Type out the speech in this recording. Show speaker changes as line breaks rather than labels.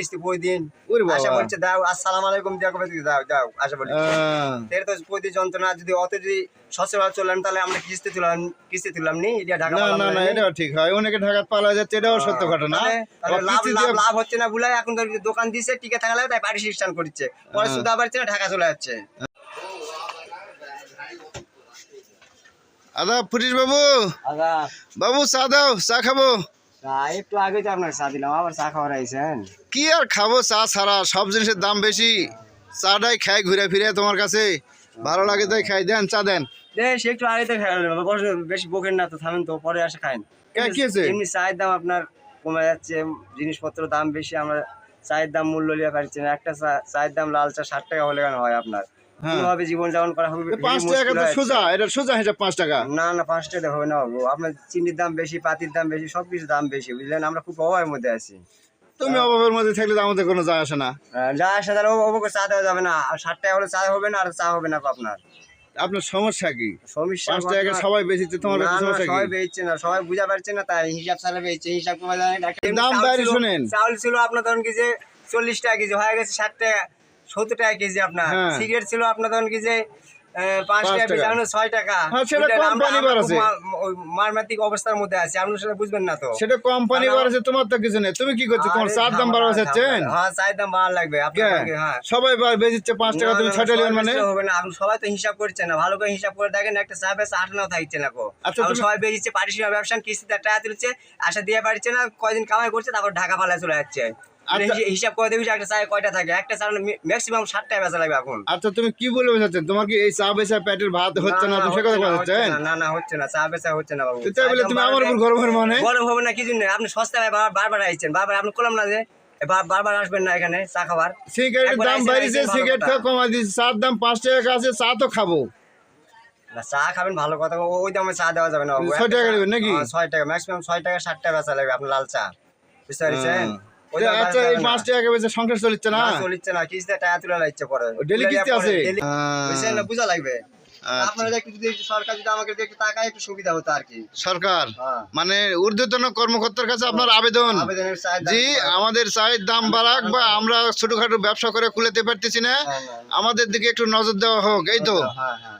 কিস্তি
বাবা।
আশা বলছে দাও আসসালাম আলাইকুম দিয়া কবে দাও দাও আশা এর তো যন্ত্রণা যদি অত যদি চললাম তাহলে আমরা কিস্তি তুলাম কিস্তি তুললাম নি এটা ঢাকা
না না না। এটাও ঠিক হয়। অনেকে ঢাকাত পালা যাচ্ছে এটাও সত্য ঘটনা।
লাভ লাভ লাভ হচ্ছে না বুলাই এখন তো দোকান দিছে টিকে থাকা লাগে তাই পার্টি সিস্টেম করছে। পরে
হ্যাঁ।
সুদা না ঢাকা চলে যাচ্ছে।
আদা পুলিশ বাবু। বাবু চা দাও চা খাব।
একটু আগে তো আপনার চা দিলাম আবার চা খাওয়ার আইছেন।
কি আর খাব চা ছাড়া? সব জিনিসের দাম বেশি। চাটাই খাই ঘুরে ফিরে তোমার কাছে। ভালো লাগে তাই খাই। দেন চা দেন।
বেশ একটু আগে তো খাই বেশি বকেন না তো থামেন তো পরে আসে খাইন।
কে, হয়েছে?
এমনি চায়ের দাম আপনার কমে যাচ্ছে জিনিসপত্র দাম বেশি আমরা চায়ের দাম মূল্য লিয়ে পারছি না। একটা চা- চায়ের দাম লাল চা ষাট টাকা হলে কেন হয় আপনার?
হ্যাঁ।
কোনোভাবে জীবন যাপন করা হবে
পাঁচ টাকা তো সোজা এটা সোজা হিসাব পাঁচ টাকা।
না না পাঁচ টাকা হবে না বাবু। আপনার চিনির দাম বেশি পাতির দাম বেশি সব কিছু দাম বেশি বুঝলেন? আমরা খুব অভাবের মধ্যে আছি।
তুমি অভাবের মধ্যে থাকলে তো আমাদের কোনো যায় আসে না।
আহ, যা আসে তাহলে অবকে চা দেওয়া যাবে না। আর ষাট টাকা হলে চা হবে না আর চা হবে না আপনার।
আপনার সমস্যা কি?
সমস্যা
পাঁচ টাকা সবাই বেশিতে তোমার সমস্যা
সবাই
কি
বেচছে না সবাই বুঝা পারছে না তাই হিসাব চালা বেচছে হিসাব করা যায় না।
দাম বাইরে
ছিল- চাউল ছিল আপনার ধরুন কি যে চল্লিশ টাকা কেজি হয়ে গেছে ষাট টাকা। সত্তর টাকা কেজি আপনার।
হ্যাঁ।
সিগারেট ছিল আপনার ধরুন কি যে পাঁচ
পাঁচ
টাকা
টাকা।
পিস এখন ছয় টাকা।
হ্যাঁ,
মারমাতিক অবস্থার মধ্যে আছি সেটা বুঝবেন না তো।
সেটা কোম্পানি বাড়াচ্ছে তোমার তো কিছু নেই। তুমি কি করছ? তোমার চার দাম
ঝামেলা,
চাচ্ছেন
হ্যাঁ চায়ের দাম বাড়া লাগবে।
সবাই বেচিচ্ছে পাঁচ টাকা তুমি
না,
ছয়টা মানে?
হবে না। আপনি সবাই তো হিসাব করছেন না। ভালো করে হিসাব করে দেখেন একটা চা বেচা আট নাও থাকছে না কো
আচ্ছা,
সবাই পারিশ্রমিক ব্যবসা কিস্তিতে টাকা তুলছে আশা দিয়ে পারছে না কয়দিন কামাই করছে তারপর ঢাকা পালায় চলে যাচ্ছে। মানে হিসাব করে একটা চায় কয়টা থাকে। একটা চা ম্যাক্সিমাম বেচা লাগবে এখন।
আচ্ছা তুমি কি চাচ্ছেন? তোমার কি এই চা বেচা পেটের ভাত হচ্ছে না? সে কথা
না, না, হচ্ছে না চা বেচা হচ্ছে না বাবু।
তাই বলে তুমি আমার উপর
বাড়বে।
গরমের মানে?
গরম হবে না কিছু আপনি সস্তায় বারবার আইছেন। বারবার আপনি করলাম না যে এ বারবার আসবেন না এখানে চা খাবার।
সিগারেটের দাম সিগারেট খাওয়া দিয়েছে চার দাম পাঁচ টাকা আছে চা তো খাব।
না, চা খাবেন ভালো কথা ওই দামে চা দেওয়া যাবে না
ছয় টাকা নেবেন নাকি?
ছয় টাকা ম্যাক্সিমাম ছয় টাকা ষাট টাকা বেচা লাগবে আপনার লাল চা। বুঝতে পারছেন?
আচ্ছা এই
যাবে না।
পাঁচ সংসার চলছে না?
না, চলিচ্ছে না কিস্তিতে টাকা তুলে লাগছে পরে
ডেলি কিস্তি আছে?
বুঝছেন না বুঝা লাগবে। আপনারা একটু যদি সরকার যদি আমাকে একটু টাকায় একটু সুবিধা হতো আর কি।
সরকার?
হ্যাঁ।
মানে ঊর্ধ্বতন কর্মকর্তার কাছে আপনার আবেদন?
চায়ের দাম
জি আমাদের চায়ের দাম বাড়াক বা আমরা ছোটখাটো ব্যবসা করে খুলেতে পারতেছি না।
হ্যাঁ, হ্যাঁ,
আমাদের দিকে একটু নজর দেওয়া হোক এই তো।
হ্যাঁ হ্যাঁ।